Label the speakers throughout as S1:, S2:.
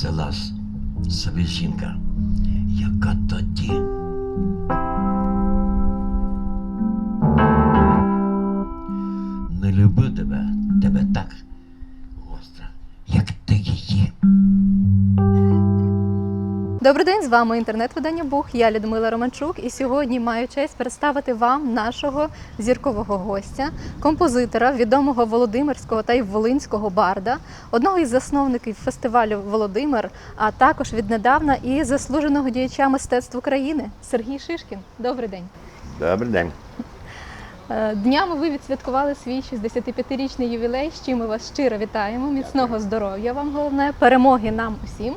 S1: Це лас, собі жінка, яка тоді.
S2: Добрий день, з вами інтернет-видання Бух. Я Людмила Романчук, і сьогодні маю честь представити вам нашого зіркового гостя, композитора, відомого Володимирського та й Волинського барда, одного із засновників фестивалю Володимир, а також віднедавна і заслуженого діяча мистецтв України Сергій Шишкін. Добрий день.
S3: Добрий день.
S2: Е, Днями ви відсвяткували свій 65-річний ювілей, з чим ми вас щиро вітаємо. Міцного здоров'я вам головне, перемоги нам усім.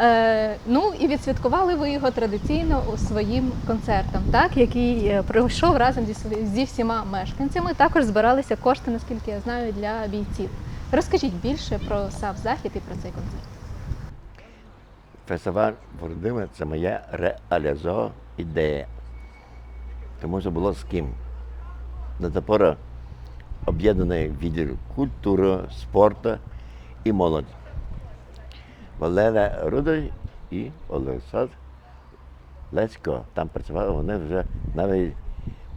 S2: Е, ну і відсвяткували ви його традиційно своїм концертом, так, який е, пройшов разом зі, зі всіма мешканцями. Також збиралися кошти, наскільки я знаю, для бійців. Розкажіть більше про сам захід і про цей концерт.
S3: Фестиваль Володимир це моя реалізована ідея. Тому що було з ким. До тепер об'єднаний відділ культури, спорту і молодь. Валерія Рудой і Олександр Лесько. Там працювали вони вже навіть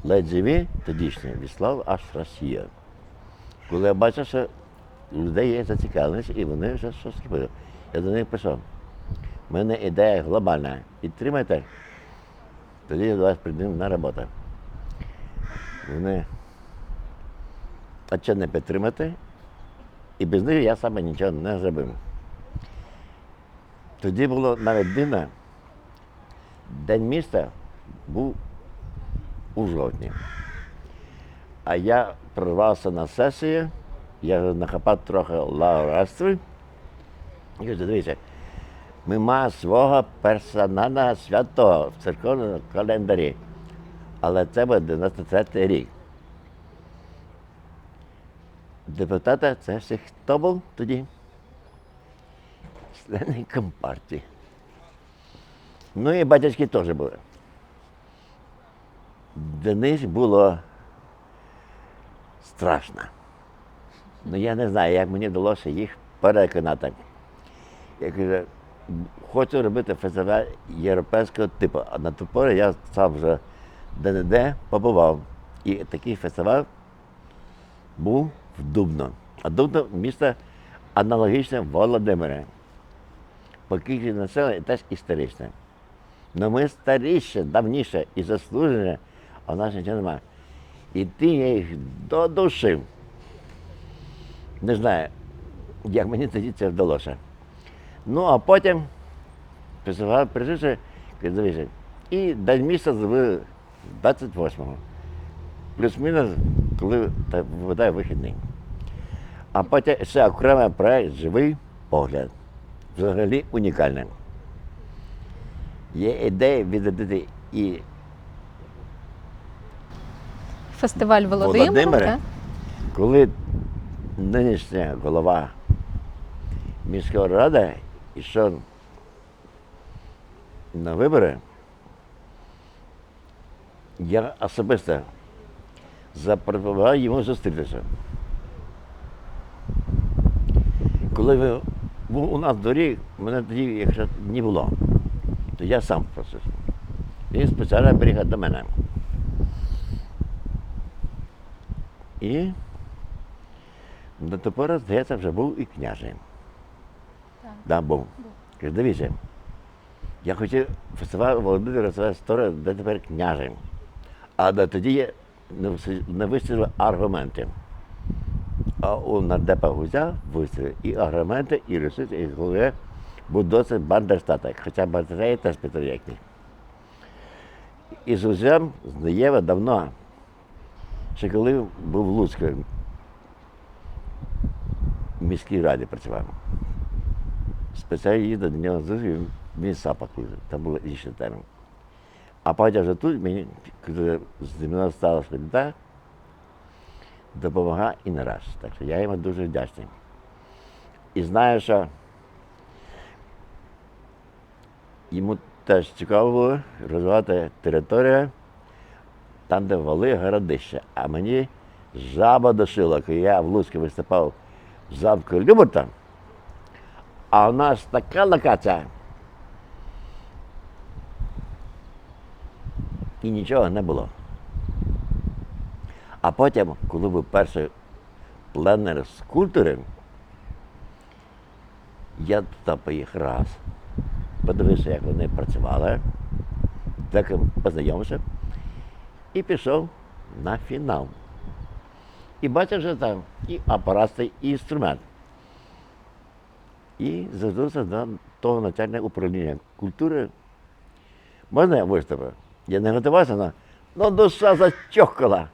S3: ледь живі тодішні, відслав аж Росія. Коли я бачив, що людей є зацікавленість, і вони вже щось робили. Я до них писав. У мене ідея глобальна. Підтримайте, тоді я до вас прийду на роботу. Вони а чи не підтримати, і без них я саме нічого не зробив. Тоді було навіть дивно, День міста був у жовтні. А я прорвався на сесію, я нахапав трохи лауреатств. І кажу, дивіться, ми маємо свого персонального святого в церковному календарі. Але це буде 93 рік. Депутата це всі хто був тоді? Члени компартії. Ну і батячки теж були. Для них було страшно. Ну я не знаю, як мені вдалося їх переконати. Я кажу, хочу робити фестиваль європейського типу. А на ту пору я сам вже де-не-де побував. І такий фестиваль був в Дубно. А Дубно місто аналогічне Володимире. По кількості населення теж історичне. Но ми старіше, давніше і заслужене, а в нас нічого немає. І ти я їх додушив. Не знаю, як мені тоді це вдалося. Ну, а потім прийшов, каже, дивіться, і день місяць в 28-го. Плюс-мінус, коли випадає вихідний. А потім ще окремий проект живий погляд. Взагалі унікальний. Є ідея відродити і
S2: Фестиваль Володимир.
S3: Володимире?
S2: так?
S3: коли нинішня голова міської ради йшов на вибори, я особисто запропонував йому зустрітися. Коли ви був у нас доріг, мене тоді, якщо не було, то я сам просив. Він спеціально приїхав до мене. І до тепер, здається, вже був і княжий.
S2: Так.
S3: Да, був. Каже, дивіться, я хотів фестиваль Володимира історія, де тепер княжий. А до тоді я не вис- не вистрілив аргументи. А у нардепа Гузя вистрілив і аргументи, і ресурси, і голови був досить бандерстаток, хоча батареї теж підтримки. І з Гузем знає давно, ще коли був в Луцьку, в міській раді працював. Спеціально їздив до нього з Луцьку, він сапах їздив, там був інший термін. А потім вже тут мені, коли з мною сталося біда, допомагав і не раз. Так що я йому дуже вдячний. І знаю, що йому теж цікаво було розвивати територію там, де вали городище. А мені жаба дошила, коли я в Луцьку виступав в замку Люберта, А у нас така локація. І нічого не було. А потім, коли був перший пленер з культури, я туди поїхав раз, подивився, як вони працювали, так познайомився і пішов на фінал. І бачив, що там і апарат, і інструмент. І звернувся до того начальника управління культури. Можна я виступив? Я не готувався, але ну, душа зачохкала.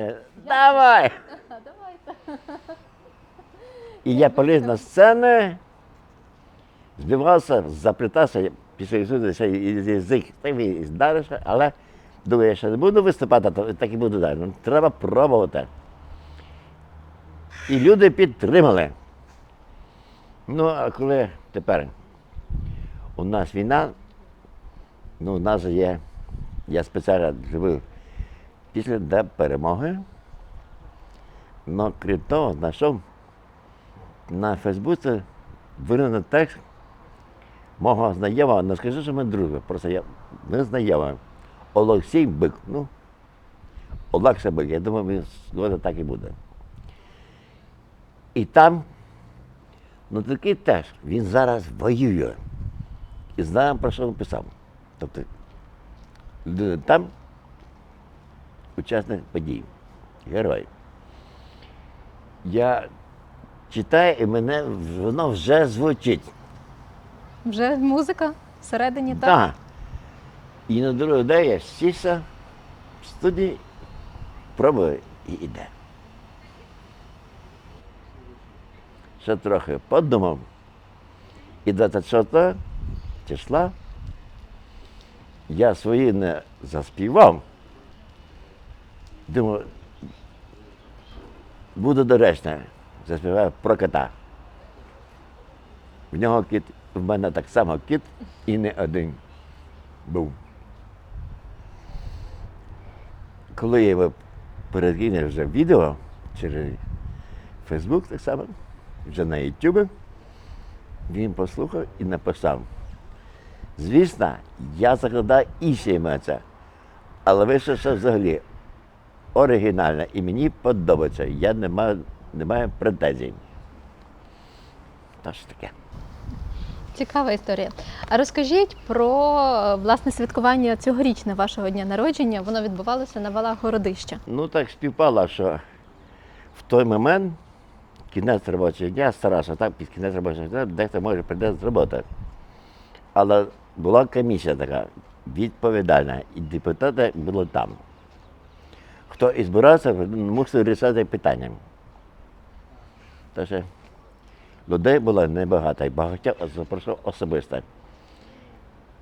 S3: Е, Давай!
S2: давайте.
S3: І я поліз на сцену, збивався, заплітався, після Ісуса ще язик такий здарився, але думаю, я ще не буду виступати, так і буду далі. Ну, треба пробувати. І люди підтримали. Ну, а коли тепер у нас війна, ну, у нас є, я спеціально живу після де перемоги, але крім того, знайшов на Фейсбуці виривнений текст мого знайомого, не скажу, що ми друзі, просто я ми знайомі. Олексій Бик. Ну, Олекса Бик, я думаю, він згодом так і буде. І там, ну такий теж, він зараз воює. І знаємо, про що він писав. Тобто, там учасник подій, герой. Я читаю, і мене воно вже звучить.
S2: Вже музика всередині, так?
S3: Так. І на другий день я сівся в студії, пробую і йде. Ще трохи подумав. І 26 числа я свої не заспівав. Думаю, буде доречно, заспіваю про кота. В нього кіт, в мене так само кіт і не один був. Коли я його перекинув вже відео через Фейсбук так само, вже на Ютубі, він послухав і написав. Звісно, я закладаю інші емоції, але вийшло ще взагалі оригінально і мені подобається. Я не маю, не маю претензій. Та ж таке.
S2: Цікава історія. А розкажіть про власне святкування цьогорічне вашого дня народження. Воно відбувалося на валах городища.
S3: Ну так співпало, що в той момент кінець робочого дня, старався так, під кінець робочого дня, дехто може прийде з роботи. Але була комісія така відповідальна, і депутати були там. Хто і збирався, мусив рішати питання. Тож людей було небагато, і багатьох запросив особисто.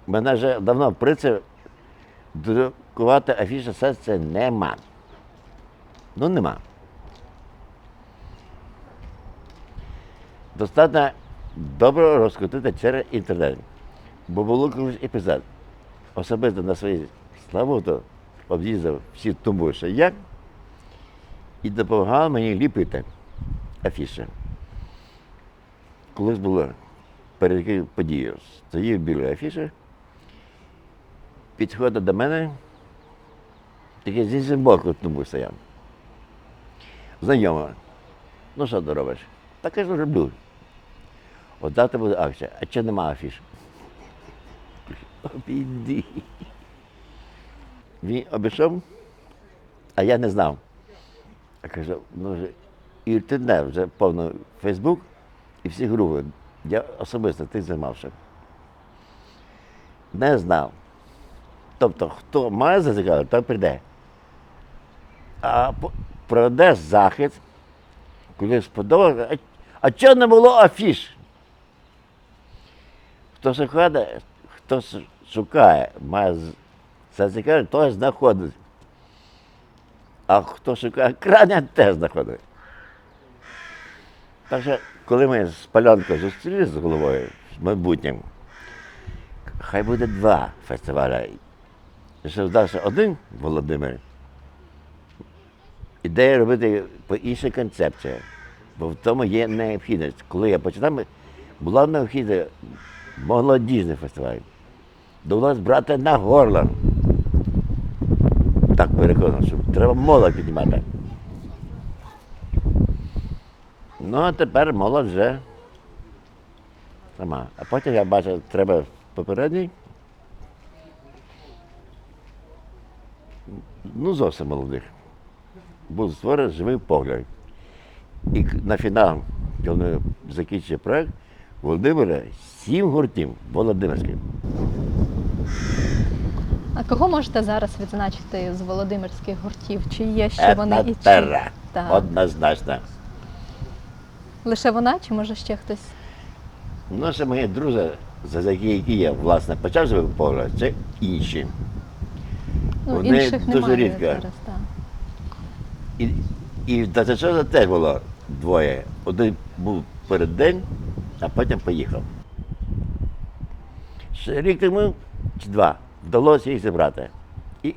S3: Мене вже давно в принципі друкувати афіші це нема. Ну нема. Достатньо добре розкрутити через інтернет. Бо було колись епізод. Особисто на своїй славуту об'їздив всі тому, що я, і допомагав мені ліпити афіші. Колись було перед подією. Стоїв білий афіші, підходить до мене, такий з іншим боку тому стояв. Знайома. Ну що ти робиш? Так я ж роблю. От завтра буде акція, а чи нема афіш? Обійди. Він обійшов, а я не знав. Я кажу, ну вже інтернет, вже повно Фейсбук і всі групи. Я особисто тим займався. Не знав. Тобто, хто має зацікавити, той прийде. А проведе захід, коли сподобається, а, а чого не було афіш? Хто шукає, хто шукає, має з- зацікавити, той знаходить. А хто шукає крайня, теж знаходить. Так що, коли ми з Пальонкою зустрілися з головою з майбутнім, хай буде два фестивалі. Що здався один Володимир. Ідея робити по іншій концепції. Бо в тому є необхідність. Коли я починав, була необхідна молодіжний фестиваль. Довелося брати на горло. Так переконав, що треба молодь піднімати. Ну, а тепер молодь вже сама. А потім я бачив, треба попередній. Ну, зовсім молодих. Був створений живий погляд. І на фінал, коли ми закінчили проєкт, Володимира сім гуртів Володимирських.
S2: А кого можете зараз відзначити з володимирських гуртів? Чи є ще вони і чи?
S3: Етнотера.
S2: Так.
S3: Однозначно.
S2: Лише вона, чи може ще хтось?
S3: Ну, ще мої друзі, за які, я власне почав живий погляд, це інші.
S2: Ну,
S3: Вони
S2: інших
S3: дуже
S2: немає
S3: рідко.
S2: зараз. Так.
S3: І, і в Датачоза теж було двоє. Один був перед день, а потім поїхав. Ще рік тому чи два вдалося їх зібрати. І.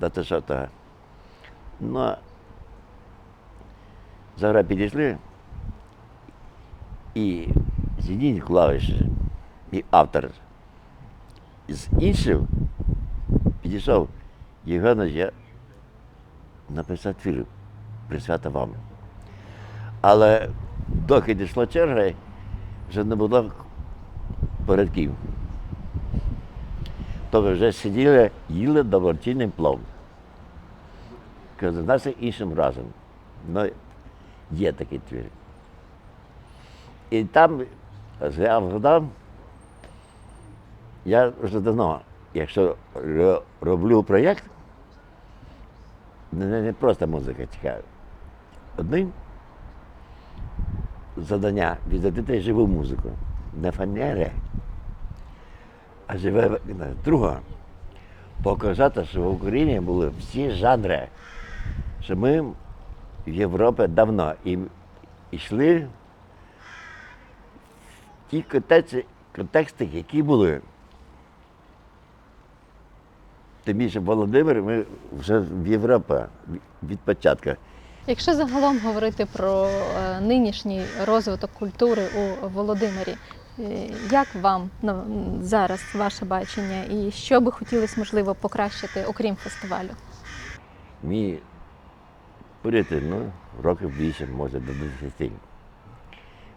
S3: Датачоза. Ну, зараз підійшли. І Зінін клавіші, і автор. З іншим підійшов Євгенович, я написати твір присвята вам. Але доки дійшла черга, вже не було передків. Тобто вже сиділи, їли доброчинний плов. Кажу, нас іншим разом. Ну, є такий твір. І там я вгадав, я вже давно, якщо роблю проєкт, не, не просто музика цікава. Одним завдання віддати живу музику. Не фанери, а живе друга. Показати, що в Україні були всі жанри. Що ми в Європі давно і йшли в ті контексти, контексти, які були. Тим більше Володимир, ми вже в Європі від початку.
S2: Якщо загалом говорити про е, нинішній розвиток культури у Володимирі, як вам ну, зараз ваше бачення і що би хотілося, можливо, покращити, окрім фестивалю?
S3: Мій поряд, ну, років 8, може, до 10.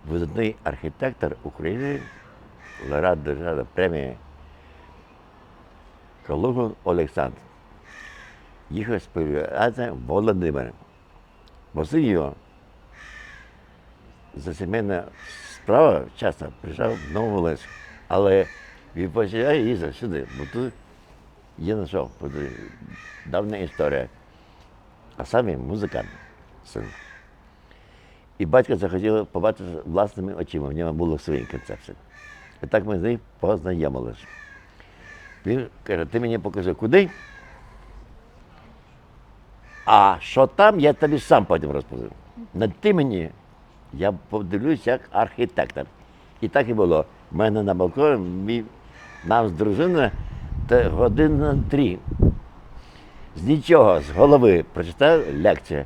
S3: Видатний архітектор України, лауреат державної премії Калугин Олександр. Їхав співати Володимир. Возив його за сімейна справа часто приїжджав в Нововолинськ. Але відпочиває їздив сюди, бо тут є на що, давня історія. А сам він музикант, син. І батько захотів побачити власними очима, в нього було свої концепції. І так ми з ним познайомилися. Він каже, ти мені покажи, куди. А що там, я тобі сам потім розповім. На ти мені, я подивлюсь як архітектор. І так і було. У мене на балконі нам з дружиною годин на три. З нічого, з голови прочитав лекцію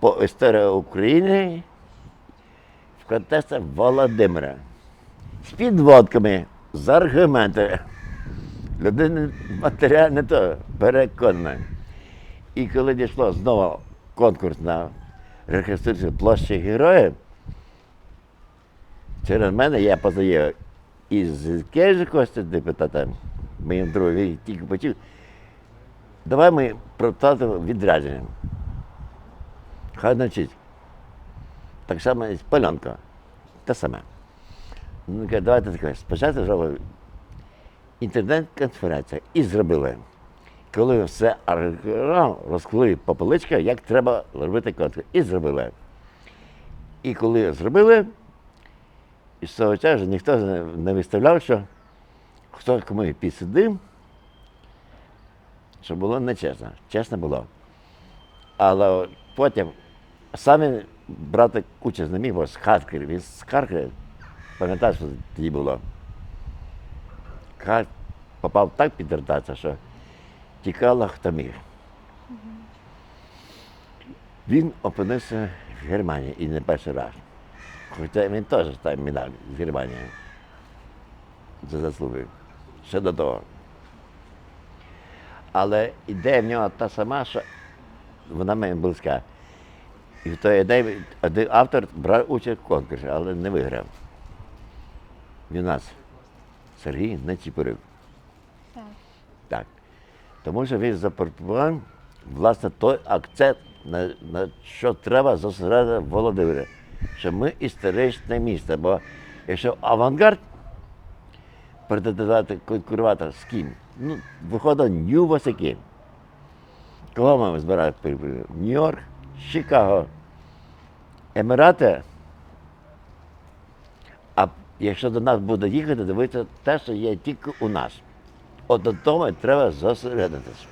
S3: по історії України в контексті Володимира. З підводками, з аргументами. Людина матеріально то переконана. І коли дійшло знову конкурс на реконструкцію площі героїв, через мене я познайомив із Кежі Костя депутатом, моїм другом, він тільки почув. Давай ми проплатимо відрядження. Хай навчить. Так само і Полянка. Те саме. Ну, давайте таке. Спочатку зробимо інтернет-конференція. І зробили. Коли все розклали по поличках, як треба робити конкурс. І зробили. І коли зробили, і з того часу ніхто не- виставляв, що хто кому підсидив, що було нечесно. Чесно було. Але потім самі брати участь не міг, бо з Харкова, він з Харкова, пам'ятаєш, що тоді було. Хар- попав так під що тікало хто. Він опинився в Германії і не перший раз. Хоча він теж там медаль з Германії за заслуги. Ще до того. Але ідея в нього та сама, що вона мені близька. І в той ідеї один автор брав участь в конкурсі, але не виграв. Він нас Сергій Нечіпорюк. Тому що він запропонував власне той акцент, на, на що треба зосередити в Володимирі, що ми історичне місто. Бо якщо авангард претендувати конкурувати з ким, ну, виходить Нью Васики. Кого ми збираємо? Нью-Йорк, Чикаго, Емірати. А якщо до нас буде їхати, дивитися те, що є тільки у нас. От до того треба зосередитися.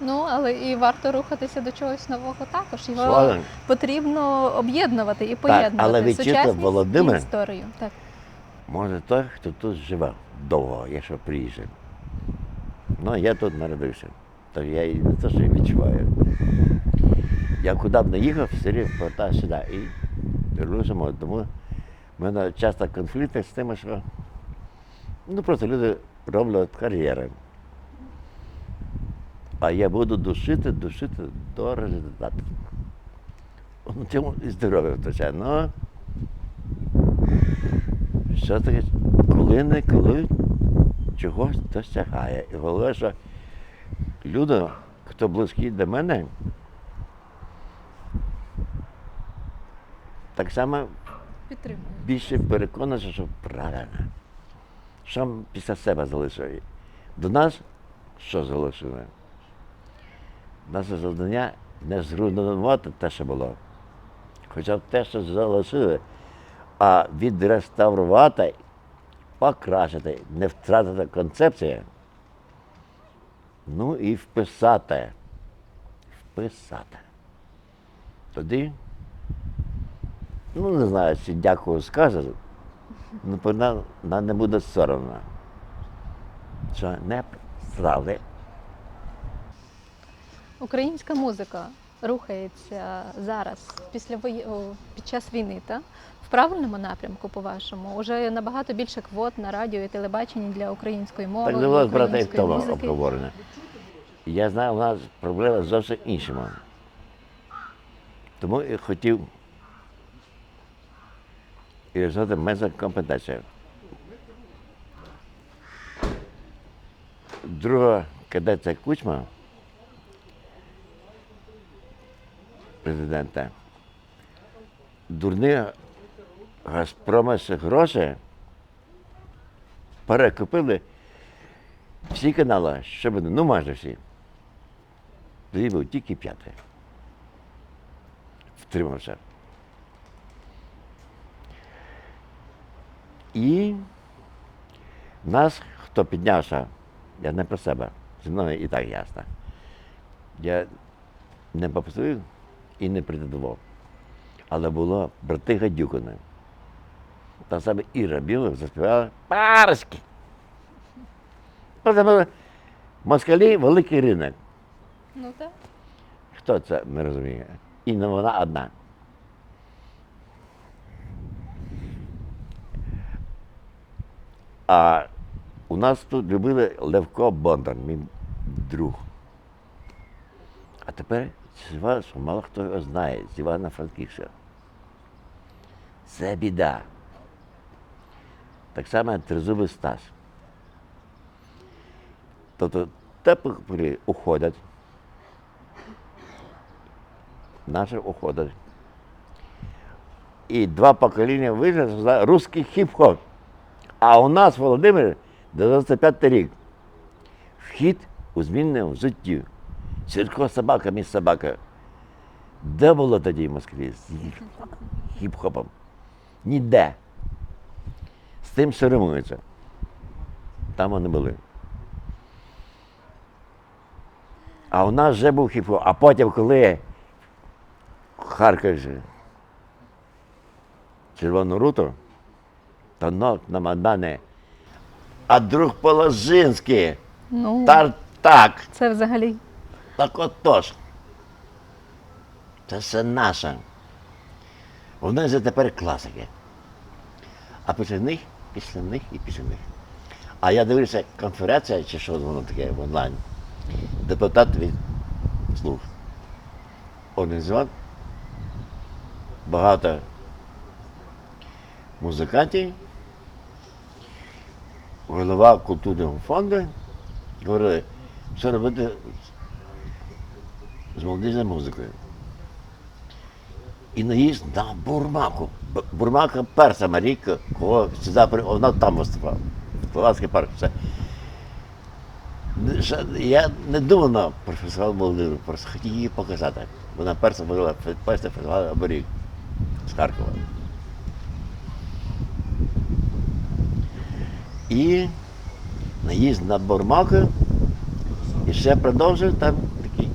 S2: Ну, але і варто рухатися до чогось нового також. Його
S3: Згоден.
S2: потрібно об'єднувати і поєднувати
S3: але відчути
S2: сучасність
S3: Володимир-
S2: історію. Так.
S3: Може той, хто тут живе довго, якщо приїжджає. Ну, я тут народився. То я і не те, що відчуваю. Я куди б не їхав, все рівно повертаю сюди. І дружимо. Тому в мене часто конфлікти з тим, що ну, просто люди роблять кар'єри. А я буду душити, душити до результату. Ну, Цьому і здоров'я втрачає. Ну, що таке, коли не коли чогось досягає. І головне, що люди, хто близькі до мене, так само більше переконані, що правильно. Що після себе залишили? До нас що залишили? Наше завдання не зруйнувати те, що було. Хоча те, що залишили, а відреставрувати, покращити, не втратити концепцію. Ну і вписати. Вписати. Тоді Ну, не знаю, чи дякую скаже, нам, нам не буде соромно. Що не справді.
S2: Українська музика рухається зараз після під час війни, та? в правильному напрямку, по-вашому? Уже набагато більше квот на радіо і телебаченні для української мови.
S3: Так було брати і тому
S2: музики.
S3: обговорення. Я знаю, у нас проблема зовсім іншому. Тому я хотів і розвивати менше компетенцію. Друга кадеція Кучма, президента, дурні Газпромовські гроші перекупили всі канали, що буде, ну майже всі. Тоді був тільки п'ятий. Втримався. І нас, хто піднявся, я не про себе, зі мною і так ясно. Я не попсую і не претендував. Але було брати Гадюкини. Там саме Іра Білих заспівала були москалі великий ринок.
S2: Ну так.
S3: Хто це не розуміє? І не вона одна. А у нас тут любили Левко Бондар, мій друг. А тепер що мало хто його знає, з Івана Франківська. Це біда. Так само тризубий Стас. Тобто теплі уходять, наші уходять. І два покоління вийшли за русський хіп-хоп. А у нас, Володимир, 95 рік. Вхід у змінному житті. Сірко собака, між собака. Де було тоді в Москві з хіп-хопом? Ніде. З тим, що. Там вони були. А у нас вже був хіп-хоп. А потім, коли в Харкові червону руту, то ног на Майдані. А друг Положинський,
S2: Ну,
S3: Тартак,
S2: це взагалі.
S3: так отож. Це все наше. Вони вже тепер класики. А після них, після них і після них. А я дивлюся, конференція чи що воно таке в онлайн. Депутат від слуг. Організував багато музикантів, голова культурного фонду, говорили, що робити з молодіжною музикою. І наїзд на Бурмаку. Бурмака перша Марійка, кого сюди вона там виступала. Палацький парк. Все. Я не думав на професіонал молодину, просто хотів її показати. Вона перша була перша фестиваль оберіг з Харкова. І наїзд на Бурмаку. І ще продовжив там такий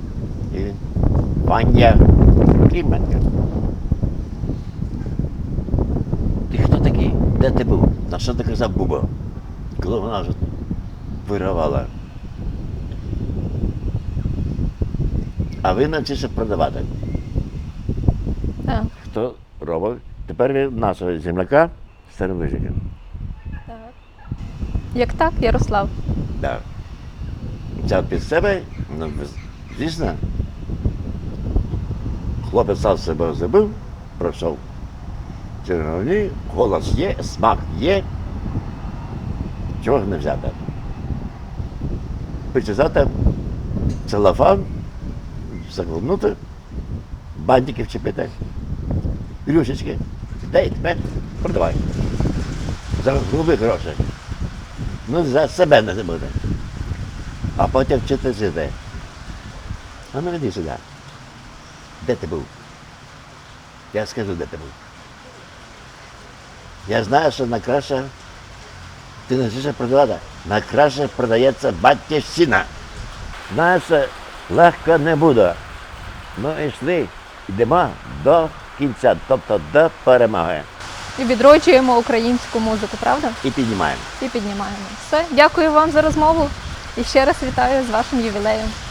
S3: Ваня Клименко. Ти хто такий? Де ти був? На що ти казав Буба? Коли вона вже виривала. А ви навчився продавати.
S2: Так,
S3: Хто робив? Тепер він нашого земляка Старовижика.
S2: Як так, Ярослав?
S3: Да. Взяв під себе, ну, звісно, хлопець сам себе забив, пройшов черговні, голос є, смак є. Чого не взяти? Почесати целофан, загорнути, бантики вчепити, рюшечки, дай тепер продавай. За грубі гроші. Ну, за себе не забути. А потім вчити жити. А ну іди сюди. Де ти був? Я скажу, де ти був. Я знаю, що найкраще ти не хочеш продавати. Найкраще продається батьківщина. Знаєш, легко не буде. Ну йшли, йдемо до кінця, тобто до перемоги.
S2: І відроджуємо українську музику, правда?
S3: І піднімаємо.
S2: І піднімаємо. Все, дякую вам за розмову і ще раз вітаю з вашим ювілеєм.